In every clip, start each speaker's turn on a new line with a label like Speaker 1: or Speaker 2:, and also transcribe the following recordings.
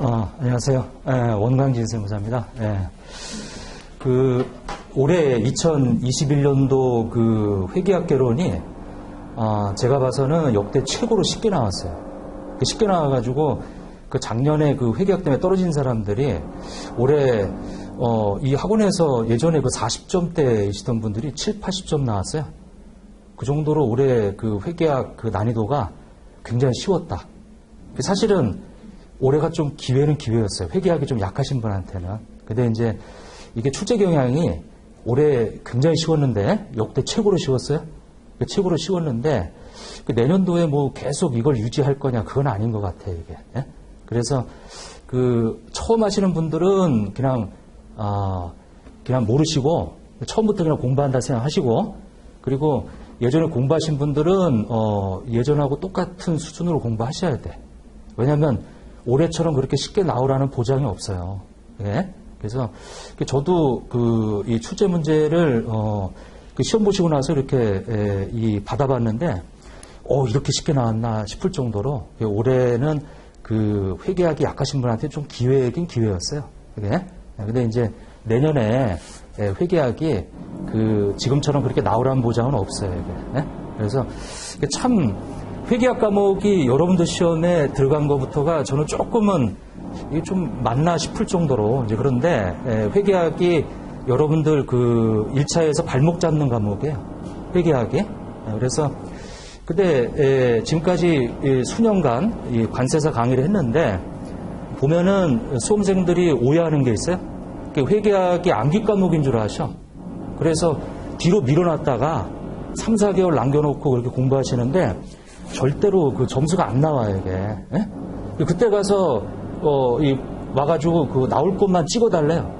Speaker 1: 어, 안녕하세요. 예, 원광진 세무사입니다. 예. 그 올해 2021년도 그 회계학 개론이 아, 제가 봐서는 역대 최고로 쉽게 나왔어요. 그 쉽게 나와가지고 그 작년에 그 회계학 때문에 떨어진 사람들이 올해 어, 이 학원에서 예전에 그 40점대이시던 분들이 7, 80점 나왔어요. 그 정도로 올해 그 회계학 그 난이도가 굉장히 쉬웠다. 사실은 올해가 좀 기회는 기회였어요. 회계학이 좀 약하신 분한테는. 근데 이제 이게 출제 경향이 올해 굉장히 쉬웠는데 역대 최고로 쉬웠어요. 최고로 쉬웠는데 그 내년도에 뭐 계속 이걸 유지할 거냐 그건 아닌 것 같아요 이게. 예? 그래서 그 처음 하시는 분들은 그냥 아 그냥 모르시고 처음부터 그냥 공부한다 생각하시고 그리고 예전에 공부하신 분들은 어 예전하고 똑같은 수준으로 공부하셔야 돼. 왜냐하면 올해처럼 그렇게 쉽게 나오라는 보장이 없어요. 예? 그래서 저도 그 이 출제 문제를 어, 그 시험 보시고 나서 이렇게 에, 이 받아봤는데 어 이렇게 쉽게 나왔나 싶을 정도로 올해는 그 회계학이 약하신 분한테 좀 기회긴 기회였어요. 그게. 예, 근데 이제 내년에 회계학이 그 지금처럼 그렇게 나오라는 보장은 없어요. 예? 그래서 참 회계학 과목이 여러분들 시험에 들어간 것부터가 저는 조금은 이게 좀 맞나 싶을 정도로 이제 그런데 회계학이 여러분들 그 1차에서 발목 잡는 과목이에요. 회계학이. 그래서 근데 지금까지 수년간 관세사 강의를 했는데 보면은 수험생들이 오해하는 게 있어요. 회계학이 암기 과목인 줄 아셔. 그래서 뒤로 밀어놨다가 3, 4개월 남겨놓고 그렇게 공부하시는데 절대로 그 점수가 안 나와요, 이게. 예? 그때 가서, 어, 이, 와가지고 그 나올 것만 찍어달래요.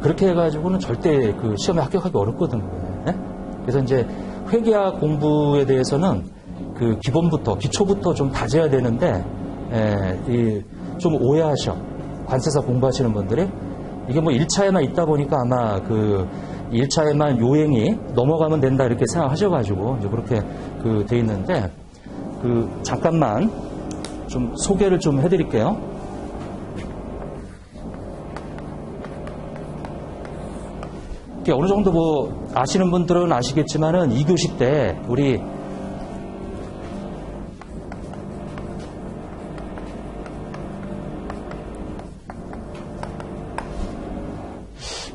Speaker 1: 그렇게 해가지고는 절대 그 시험에 합격하기 어렵거든요. 예? 그래서 이제 회계학 공부에 대해서는 그 기본부터, 기초부터 좀 다져야 되는데, 에, 이, 좀 오해하셔. 관세사 공부하시는 분들이. 이게 뭐 1차에만 있다 보니까 아마 그 1차에만 요행이 넘어가면 된다 이렇게 생각하셔가지고 이제 그렇게 그 돼 있는데, 그 잠깐만 좀 소개를 좀 해드릴게요. 어느 정도 뭐 아시는 분들은 아시겠지만은 2교시 때 우리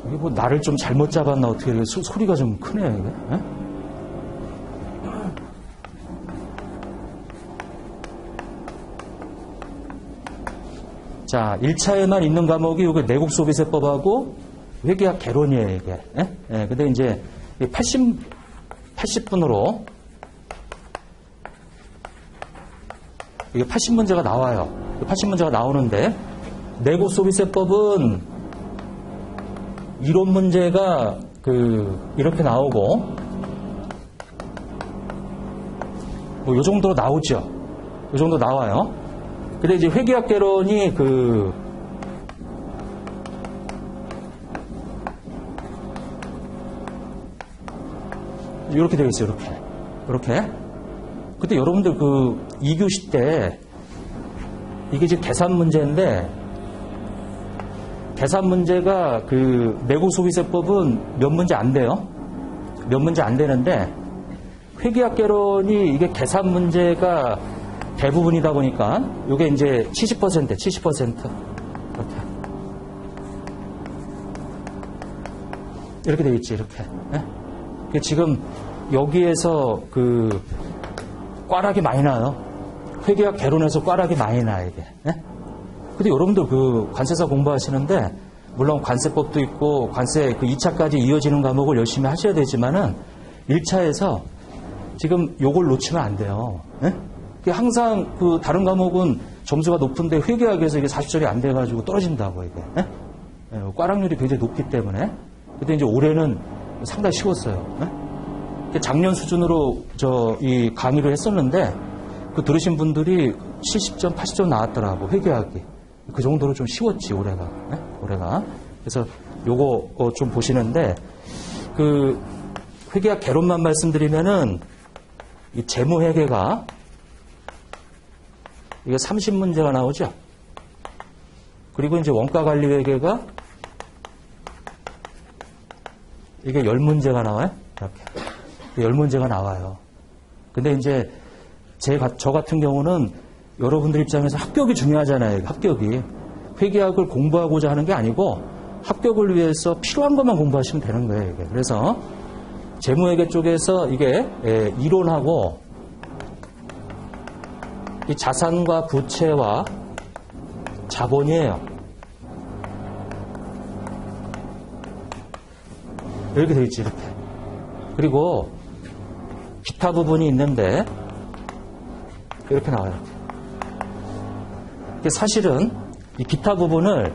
Speaker 1: 이게 뭐 나를 좀 잘못 잡았나 어떻게 소, 소리가 좀 크네 이 자, 1차에만 있는 과목이 여기 내국 소비세법하고 회계학 개론이에요, 이게. 예? 예, 근데 이제 80, 80분으로 이게 80문제가 나와요. 80문제가 나오는데 내국 소비세법은 이론 문제가 그 이렇게 나오고 뭐 요 정도로 나오죠. 요 정도 나와요. 근데 이제 회계학 개론이 그 이렇게 되어 있어요. 이렇게. 이렇게. 그때 여러분들 그 2교시 때 이게 지금 계산 문제인데 계산 문제가 그 내국 소비세법은 몇 문제 안 돼요. 몇 문제 안 되는데 회계학 개론이 이게 계산 문제가 대부분이다 보니까 이게 이제 70% 70% 이렇게 되어 있지 이렇게 네? 지금 여기에서 그 꽈락이 많이 나요 회계학 개론에서 꽈락이 많이 나 이게 네? 근데 여러분들 그 관세사 공부하시는데 물론 관세법도 있고 관세 그 2차까지 이어지는 과목을 열심히 하셔야 되지만은 1차에서 지금 요걸 놓치면 안 돼요 네? 항상 그 다른 과목은 점수가 높은데 회계학에서 이게 40점이 안 돼가지고 떨어진다고 이게. 예? 예, 꽈락률이 굉장히 높기 때문에. 근데 이제 올해는 상당히 쉬웠어요. 예? 작년 수준으로 저 이 강의를 했었는데 그 들으신 분들이 70점, 80점 나왔더라고 회계학이. 그 정도로 좀 쉬웠지 올해가. 예? 올해가. 그래서 요거 어, 좀 보시는데 그 회계학 개론만 말씀드리면은 이 재무회계가 이게 30문제가 나오죠? 그리고 이제 원가 관리 회계가 이게 열 문제가 나와요. 이렇게. 열 문제가 나와요. 근데 이제 제, 가- 저 같은 경우는 여러분들 입장에서 합격이 중요하잖아요. 합격이. 회계학을 공부하고자 하는 게 아니고 합격을 위해서 필요한 것만 공부하시면 되는 거예요. 이게. 그래서 재무회계 쪽에서 이게 예, 이론하고 이 자산과 부채와 자본이에요. 이렇게 되어 있지, 이렇게. 그리고 기타 부분이 있는데 이렇게 나와요. 사실은 이 기타 부분을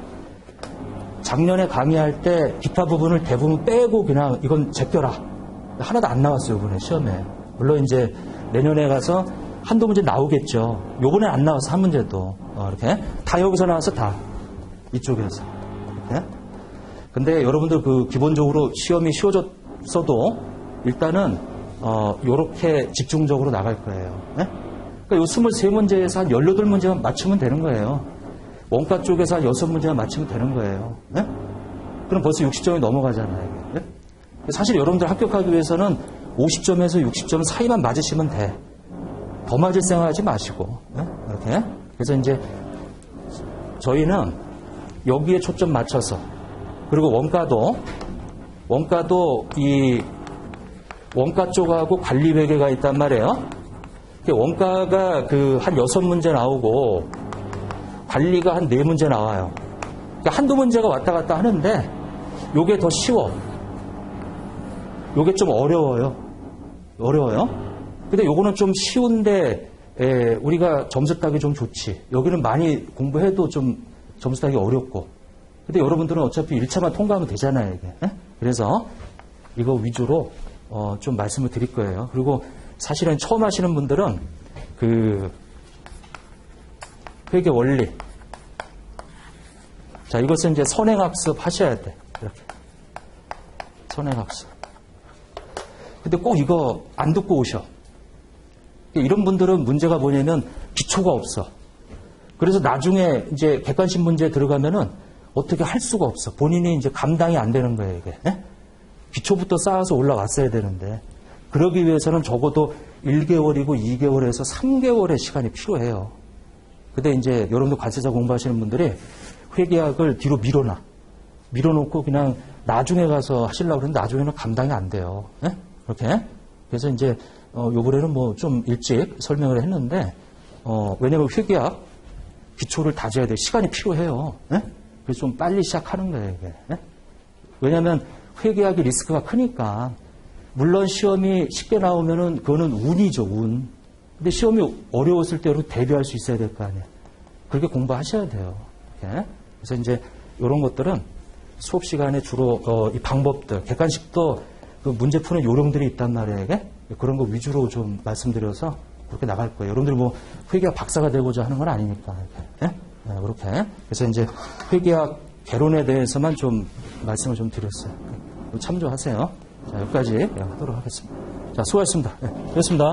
Speaker 1: 작년에 강의할 때 기타 부분을 대부분 빼고 그냥 이건 제껴라. 하나도 안 나왔어요, 이번에 시험에. 물론 이제 내년에 가서 한두 문제 나오겠죠. 요번에 안 나와서 한 문제도. 어, 이렇게. 다 여기서 나와서 다. 이쪽에서. 이렇게. 근데 여러분들 그 기본적으로 시험이 쉬워졌어도 일단은 어, 요렇게 집중적으로 나갈 거예요. 네? 그러니까 요 23문제에서 한 18문제만 맞추면 되는 거예요. 원가 쪽에서 한 6문제만 맞추면 되는 거예요. 네? 그럼 벌써 60점이 넘어가잖아요. 네? 사실 여러분들 합격하기 위해서는 50점에서 60점 사이만 맞으시면 돼. 더 맞을 생각하지 마시고. 네? 이렇게. 그래서 이제 저희는 여기에 초점 맞춰서 그리고 원가도 원가도 이 원가 쪽하고 관리 회계가 있단 말이에요. 원가가 그 한 여섯 문제 나오고 관리가 한 네 문제 나와요. 그러니까 한두 문제가 왔다 갔다 하는데 요게 더 쉬워. 요게 좀 어려워요. 어려워요. 근데 요거는 좀 쉬운데 에, 우리가 점수 따기 좀 좋지. 여기는 많이 공부해도 좀 점수 따기 어렵고. 근데 여러분들은 어차피 1차만 통과하면 되잖아요, 이게. 에? 그래서 이거 위주로 어, 좀 말씀을 드릴 거예요. 그리고 사실은 처음 하시는 분들은 그 회계 원리. 자, 이것은 이제 선행학습 하셔야 돼. 이렇게. 선행학습. 근데 꼭 이거 안 듣고 오셔. 이런 분들은 문제가 뭐냐면 기초가 없어. 그래서 나중에 이제 객관식 문제 들어가면은 어떻게 할 수가 없어. 본인이 이제 감당이 안 되는 거예요, 이게. 예? 기초부터 쌓아서 올라왔어야 되는데. 그러기 위해서는 적어도 1개월이고 2개월에서 3개월의 시간이 필요해요. 근데 이제 여러분들 관세사 공부하시는 분들이 회계학을 뒤로 밀어놔. 밀어놓고 그냥 나중에 가서 하시려고 그러는데 나중에는 감당이 안 돼요. 예? 그렇게. 그래서 이제 어, 요번에는 뭐 좀 일찍 설명을 했는데 어, 왜냐면 회계학 기초를 다져야 돼. 시간이 필요해요. 예? 그래서 좀 빨리 시작하는 거예요. 예? 왜냐면 회계학이 리스크가 크니까 물론 시험이 쉽게 나오면은 그거는 운이죠, 운. 근데 시험이 어려웠을 때로 대비할 수 있어야 될 거 아니에요. 그렇게 공부하셔야 돼요. 이렇게. 그래서 이제 이런 것들은 수업 시간에 주로 어, 이 방법들, 객관식도 그 문제 푸는 요령들이 있단 말이에요. 그런 거 위주로 좀 말씀드려서 그렇게 나갈 거예요. 여러분들 뭐 회계학 박사가 되고자 하는 건 아니니까. 이렇게. 예? 네, 그렇게. 그래서 이제 회계학 개론에 대해서만 좀 말씀을 좀 드렸어요. 참조하세요. 자, 여기까지 하도록 하겠습니다. 자, 수고하셨습니다. 네, 됐습니다.